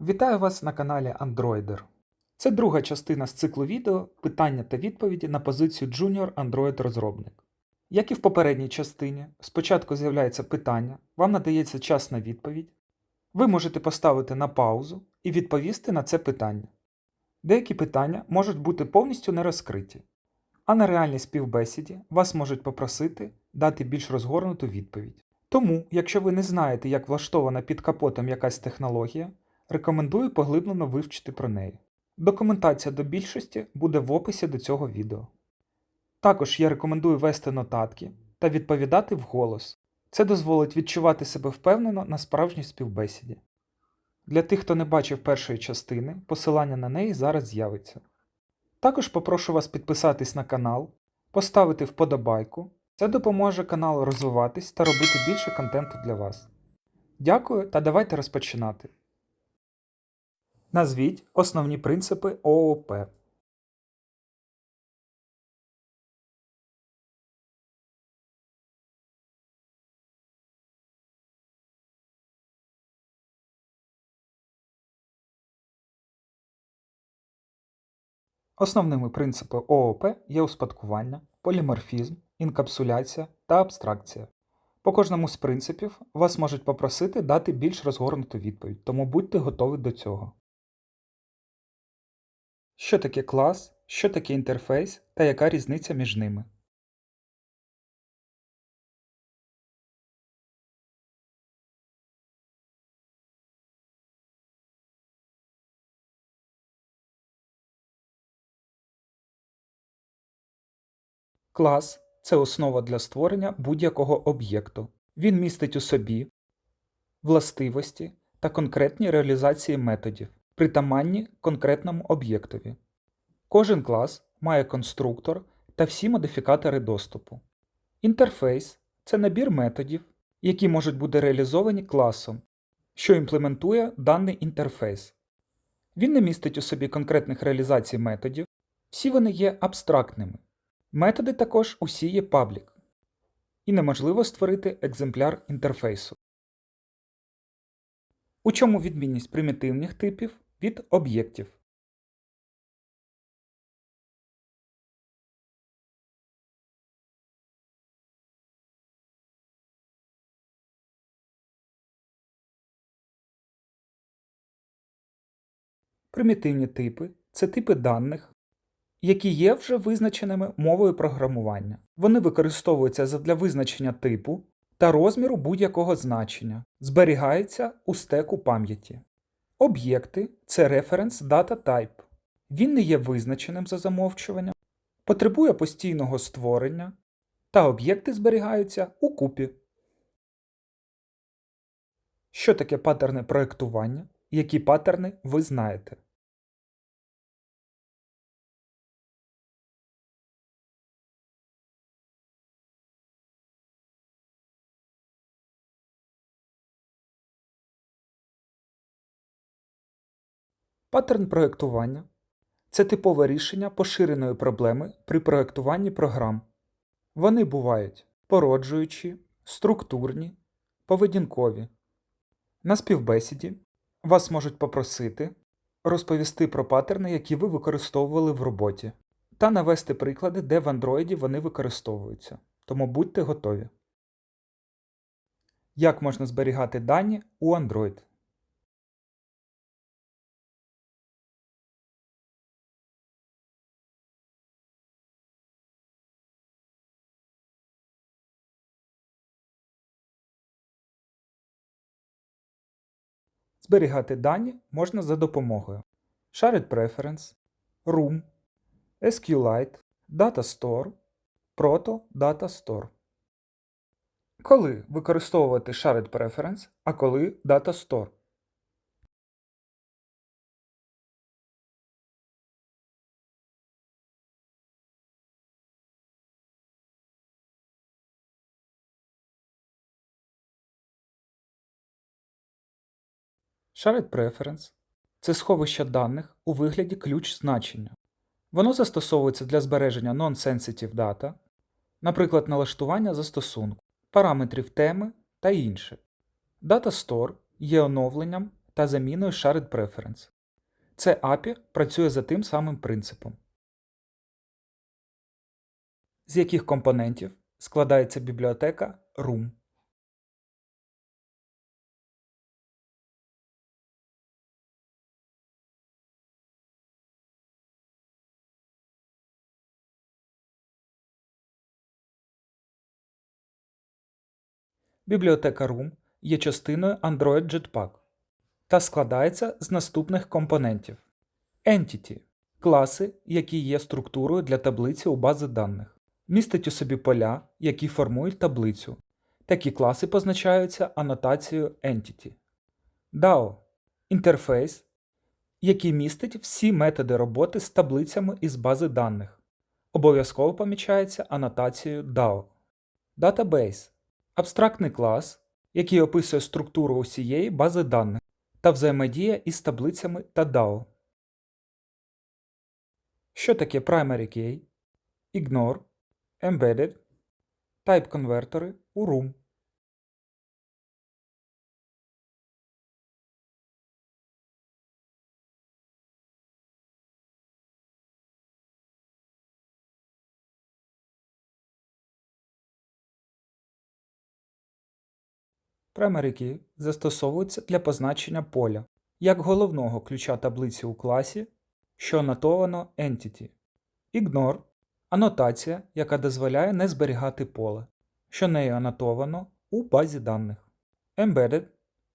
Вітаю вас на каналі Androider. Це друга частина з циклу відео питання та відповіді на позицію Junior Android розробник. Як і в попередній частині, спочатку з'являється питання, вам надається час на відповідь. Ви можете поставити на паузу і відповісти на це питання. Деякі питання можуть бути повністю не розкриті, а на реальній співбесіді вас можуть попросити дати більш розгорнуту відповідь. Тому, якщо ви не знаєте, як влаштована під капотом якась технологія, рекомендую поглиблено вивчити про неї. Документація до більшості буде в описі до цього відео. Також я рекомендую вести нотатки та відповідати вголос. Це дозволить відчувати себе впевнено на справжній співбесіді. Для тих, хто не бачив першої частини, посилання на неї зараз з'явиться. Також попрошу вас підписатись на канал, поставити вподобайку. Це допоможе каналу розвиватись та робити більше контенту для вас. Дякую та давайте розпочинати. Назвіть основні принципи ООП. Основними принципи ООП є успадкування, поліморфізм, інкапсуляція та абстракція. По кожному з принципів вас можуть попросити дати більш розгорнуту відповідь, тому будьте готові до цього. Що таке клас, що таке інтерфейс та яка різниця між ними? Клас це основа для створення будь-якого об'єкту. Він містить у собі властивості та конкретні реалізації методів, притаманні конкретному об'єктові. Кожен клас має конструктор та всі модифікатори доступу. Інтерфейс це набір методів, які можуть бути реалізовані класом, що імплементує даний інтерфейс. Він не містить у собі конкретних реалізацій методів, всі вони є абстрактними. Методи також усі є паблік, і неможливо створити екземпляр інтерфейсу. У чому відмінність примітивних типів від об'єктів? Примітивні типи це типи даних, які є вже визначеними мовою програмування. Вони використовуються для визначення типу та розміру будь-якого значення, зберігаються у стеку пам'яті. Об'єкти це reference data type. Він не є визначеним за замовчуванням, потребує постійного створення, та об'єкти зберігаються у купі. Що таке паттерни проєктування? Які паттерни ви знаєте? Паттерн проєктування це типове рішення поширеної проблеми при проєктуванні програм. Вони бувають породжуючі, структурні, поведінкові. На співбесіді вас можуть попросити розповісти про паттерни, які ви використовували в роботі, та навести приклади, де в Android вони використовуються. Тому будьте готові. Як можна зберігати дані у Android? Зберігати дані можна за допомогою Shared Preference, Room, SQLite, Data Store, Proto Data Store. Коли використовувати Shared Preference, а коли Data Store? Shared Preference це сховище даних у вигляді ключ значення. Воно застосовується для збереження non-sensitive data, наприклад, налаштування застосунку, параметрів теми та інше. Data Store є оновленням та заміною Shared Preference. Це API працює за тим самим принципом. З яких компонентів складається бібліотека Room. Бібліотека Room є частиною Android Jetpack та складається з наступних компонентів: Entity класи, які є структурою для таблиці у бази даних, містить у собі поля, які формують таблицю. Такі класи позначаються анотацією Entity. DAO інтерфейс, який містить всі методи роботи з таблицями із бази даних. Обов'язково помічається анотацією DAO. Database абстрактний клас, який описує структуру усієї бази даних та взаємодія із таблицями та DAO. Що таке Primary Key, Ignore, Embedded, Type конвертори у Room. Primary Key застосовується для позначення поля як головного ключа таблиці у класі, що анотовано Entity. Ignore анотація, яка дозволяє не зберігати поле, що нею анотовано у базі даних. Embedded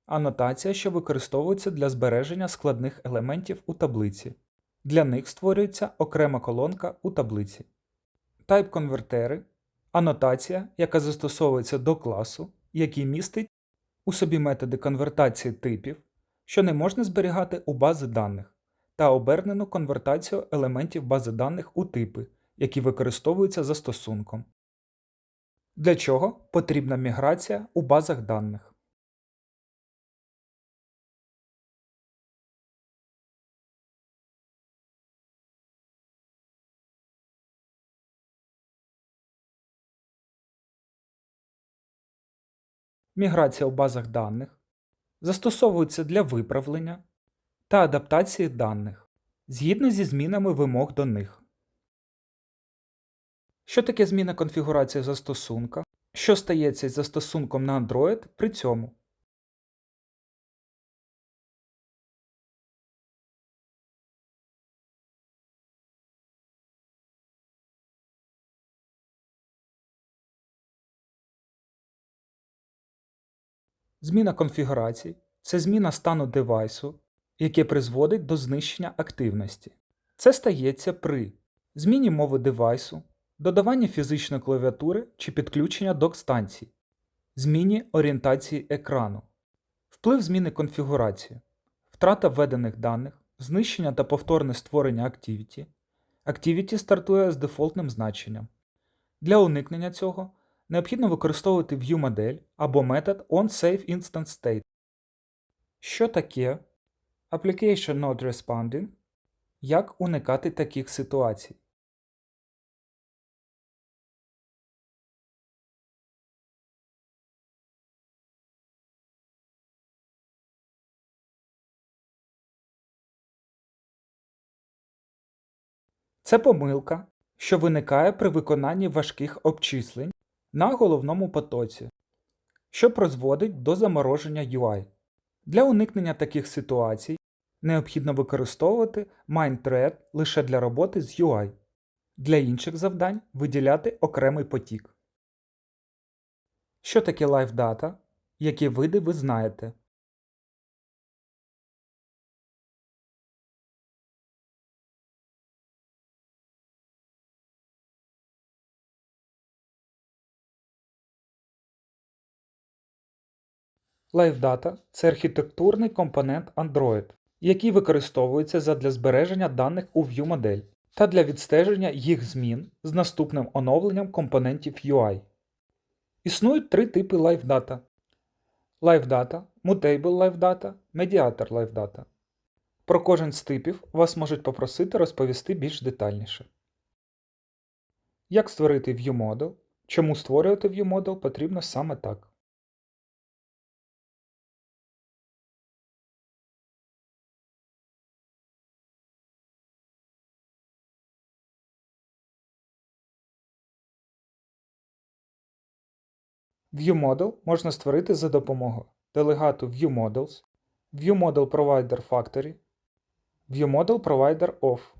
анотація, що використовується для збереження складних елементів у таблиці. Для них створюється окрема колонка у таблиці. Type конвертери анотація, яка застосовується до класу, який містить у собі методи конвертації типів, що не можна зберігати у бази даних, та обернену конвертацію елементів бази даних у типи, які використовуються застосунком. Для чого потрібна міграція у базах даних. Міграція у базах даних застосовується для виправлення та адаптації даних згідно зі змінами вимог до них. Що таке зміна конфігурації застосунка? Що стається із застосунком на Android при цьому? Зміна конфігурації це зміна стану девайсу, яке призводить до знищення активності. Це стається при зміні мови девайсу, додаванні фізичної клавіатури чи підключення док-станції, зміні орієнтації екрану, вплив зміни конфігурації, втрата введених даних, знищення та повторне створення Activity. Activity стартує з дефолтним значенням. Для уникнення цього необхідно використовувати view-модель або метод onSaveInstantState. Що таке Application Not Responding? Як уникати таких ситуацій? Це помилка, що виникає при виконанні важких обчислень на головному потоці, що призводить до замороження UI. Для уникнення таких ситуацій необхідно використовувати MindThread лише для роботи з UI. Для інших завдань виділяти окремий потік. Що таке Live Data? Які види ви знаєте? LiveData – це архітектурний компонент Android, який використовується задля збереження даних у ViewModel та для відстеження їх змін з наступним оновленням компонентів UI. Існують три типи LiveData: LiveData, Mutable LiveData, Mediator LiveData. Про кожен з типів вас можуть попросити розповісти більш детальніше. Як створити ViewModel? Чому створювати ViewModel потрібно саме так. ViewModel можна створити за допомогою делегату ViewModels, ViewModel Provider Factory, ViewModel Provider Of.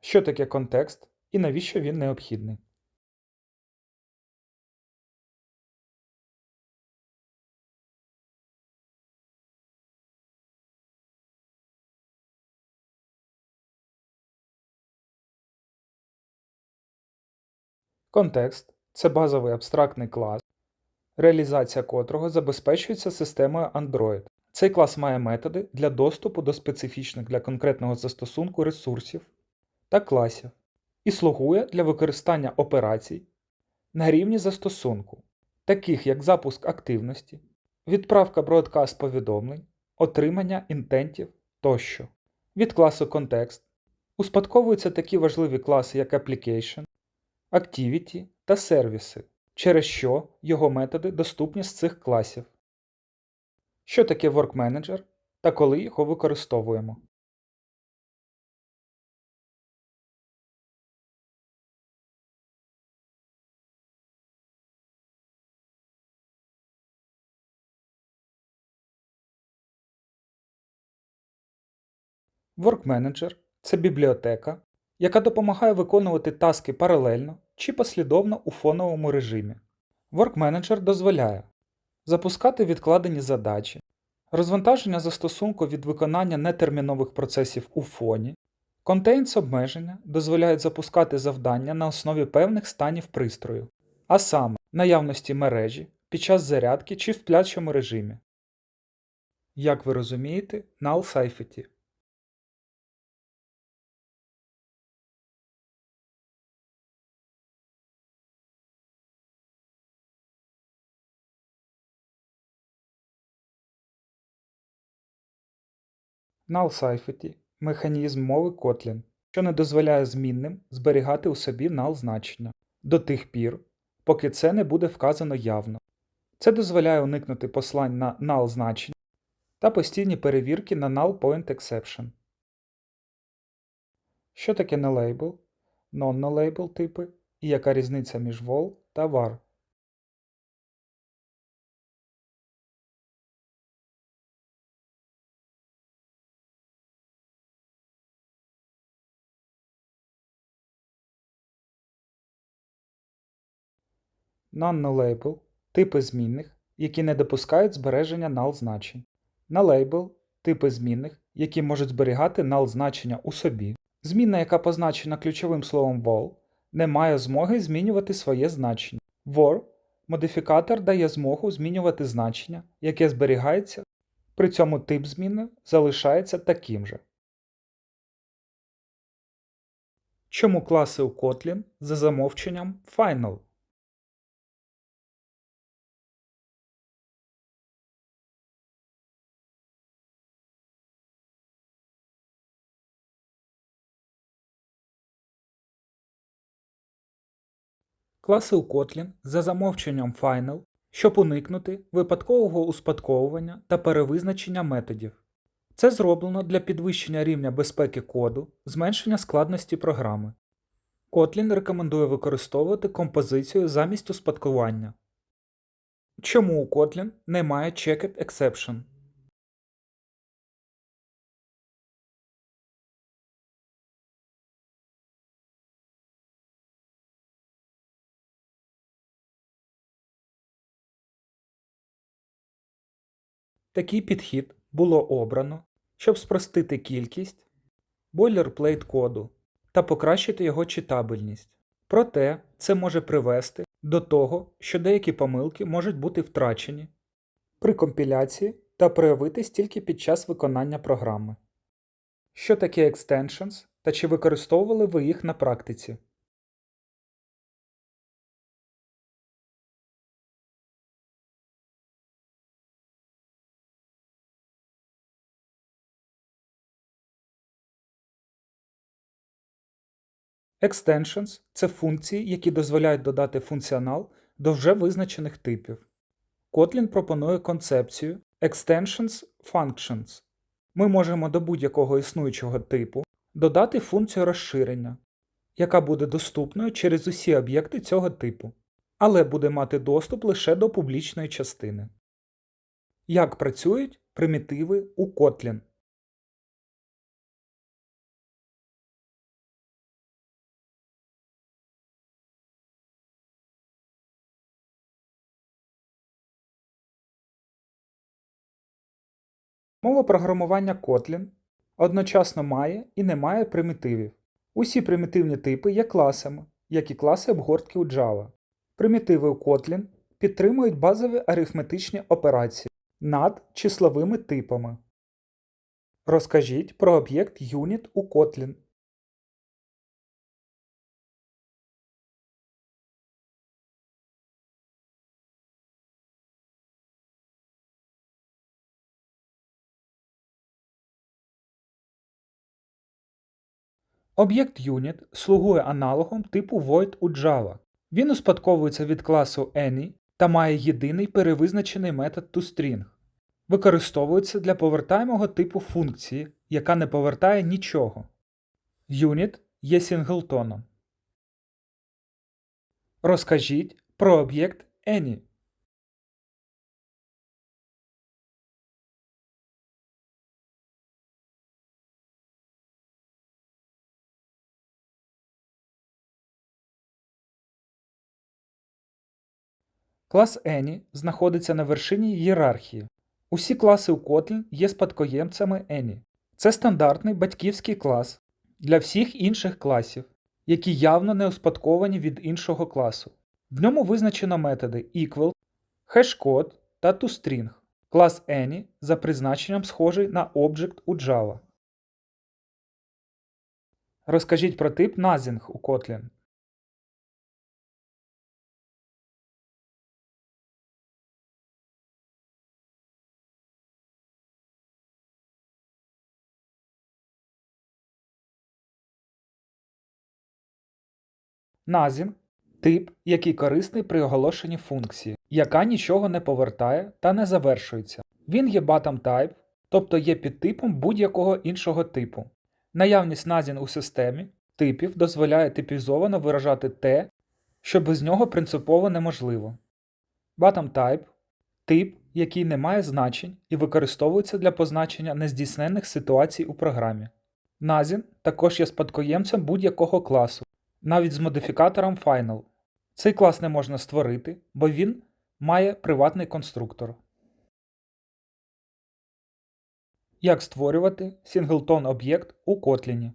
Що таке контекст і навіщо він необхідний? Контекст це базовий абстрактний клас, реалізація котрого забезпечується системою Android. Цей клас має методи для доступу до специфічних для конкретного застосунку ресурсів та класів і слугує для використання операцій на рівні застосунку, таких як запуск активності, відправка бродкаст повідомлень, отримання інтентів тощо. Від класу Context успадковуються такі важливі класи, як Application, Activity та сервіси, через що його методи доступні з цих класів. Що таке Work Manager та коли його використовуємо? Work Manager – це бібліотека, яка допомагає виконувати таски паралельно чи послідовно у фоновому режимі. Work Manager дозволяє запускати відкладені задачі, розвантаження застосунку від виконання нетермінових процесів у фоні, Contains обмеження дозволяють запускати завдання на основі певних станів пристрою, а саме наявності мережі під час зарядки чи в сплячому режимі. Як ви розумієте, Null Safety. Null Safety – механізм мови Kotlin, що не дозволяє змінним зберігати у собі null значення до тих пір, поки це не буде вказано явно. Це дозволяє уникнути послань на null значення та постійні перевірки на null point exception. Що таке nolabel, non-nolabel типи і яка різниця між vol та var? Non-nolabel – типи змінних, які не допускають збереження null значень. Nolabel – типи змінних, які можуть зберігати null значення у собі. Змінна, яка позначена ключовим словом vol, не має змоги змінювати своє значення. War – модифікатор дає змогу змінювати значення, яке зберігається, при цьому тип зміни залишається таким же. Чому класи у Kotlin за замовченням Final? Класи у Kotlin за замовченням Final, щоб уникнути випадкового успадковування та перевизначення методів. Це зроблено для підвищення рівня безпеки коду, зменшення складності програми. Kotlin рекомендує використовувати композицію замість успадкування. Чому у Kotlin немає Checked Exception? Такий підхід було обрано, щоб спростити кількість бойлерплейт коду та покращити його читабельність. Проте це може привести до того, що деякі помилки можуть бути втрачені при компіляції та проявитись тільки під час виконання програми. Що таке extensions та чи використовували ви їх на практиці? Extensions – це функції, які дозволяють додати функціонал до вже визначених типів. Kotlin пропонує концепцію Extensions Functions. Ми можемо до будь-якого існуючого типу додати функцію розширення, яка буде доступною через усі об'єкти цього типу. але буде мати доступ лише до публічної частини. Як працюють примітиви у Kotlin? Мова програмування Kotlin одночасно має і не має примітивів. Усі примітивні типи є класами, як і класи обгортки у Java. Примітиви у Kotlin підтримують базові арифметичні операції над числовими типами. Розкажіть про об'єкт Unit у Kotlin. Об'єкт Unit слугує аналогом типу Void у Java. Він успадковується від класу Any та має єдиний перевизначений метод toString. Використовується для повертаємого типу функції, яка не повертає нічого. Unit є сінглтоном. Розкажіть про об'єкт Any. Клас Any знаходиться на вершині ієрархії. Усі класи у Kotlin є спадкоємцями Any. Це стандартний батьківський клас для всіх інших класів, які явно не успадковані від іншого класу. В ньому визначено методи equal, hashcode та toString. Клас Any за призначенням схожий на Object у Java. Розкажіть про тип Nothing у Kotlin. Nothing – тип, який корисний при оголошенні функції, яка нічого не повертає та не завершується. Він є bottom type, тобто є підтипом будь-якого іншого типу. Наявність Nothing у системі типів дозволяє типізовано виражати те, що без нього принципово неможливо. Bottom type – тип, який не має значень і використовується для позначення нездійсненних ситуацій у програмі. Nothing також є спадкоємцем будь-якого класу, навіть з модифікатором Final. Цей клас не можна створити, бо він має приватний конструктор. Як створювати сінглтон об'єкт у Kotlin.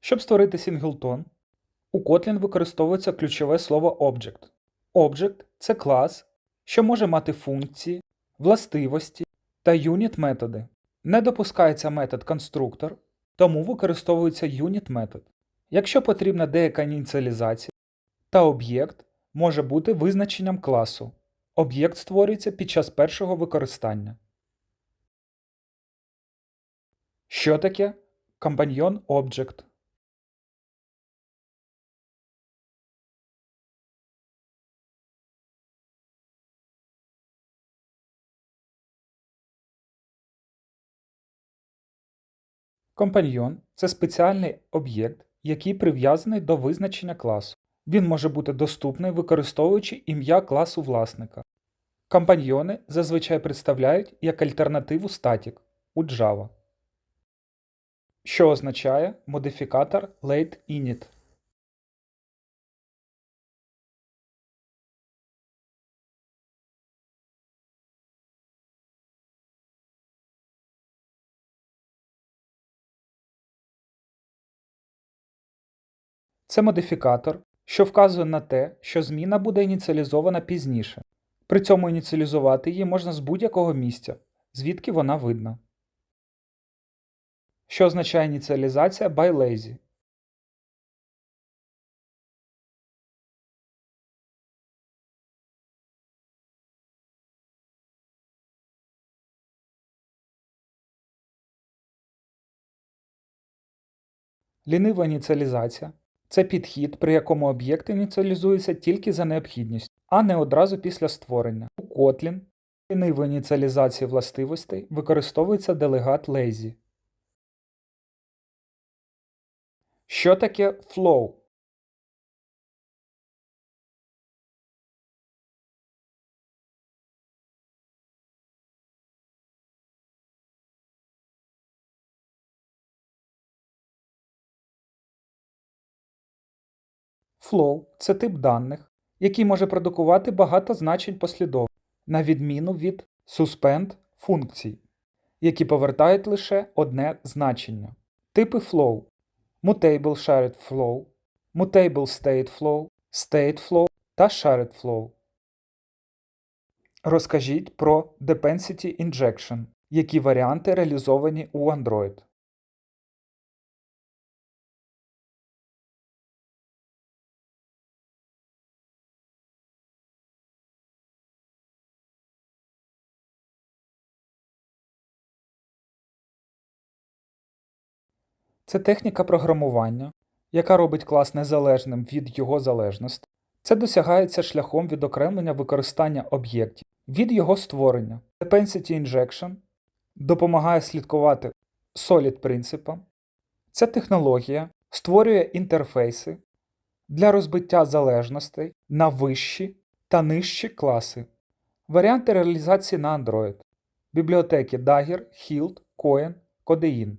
Щоб створити сінглтон, у Kotlin використовується ключове слово Object. Object це клас, що може мати функції, властивості та unit методи. Не допускається метод конструктор, тому використовується unit метод. Якщо потрібна деяка ініціалізація, та об'єкт може бути визначенням класу. Об'єкт створюється під час першого використання. Що таке компаньйон Object? Компаньйон це спеціальний об'єкт, який прив'язаний до визначення класу. Він може бути доступний, використовуючи ім'я класу власника. Компаньйони зазвичай представляють як альтернативу static у Java, що означає модифікатор lateInit. Це модифікатор, що вказує на те, що зміна буде ініціалізована пізніше. При цьому ініціалізувати її можна з будь-якого місця, звідки вона видна. Що означає ініціалізація by lazy? Лінива ініціалізація це підхід, при якому об'єкт ініціалізується тільки за необхідністю, а не одразу після створення. У Kotlin в ініціалізації властивостей використовується делегат lazy. Що таке flow? Flow – це тип даних, який може продукувати багато значень послідовно, на відміну від suspend функцій, які повертають лише одне значення. Типи flow Mutable Shared Flow, Mutable State Flow, State Flow та Shared Flow. Розкажіть про Dependency Injection, які варіанти реалізовані у Android. Це техніка програмування, яка робить клас незалежним від його залежності. Це досягається шляхом відокремлення використання об'єктів від його створення. Dependency Injection допомагає слідкувати solid принципам. Ця технологія створює інтерфейси для розбиття залежностей на вищі та нижчі класи. Варіанти реалізації на Android. Бібліотеки Dagger, Hilt, Cohen, Codein.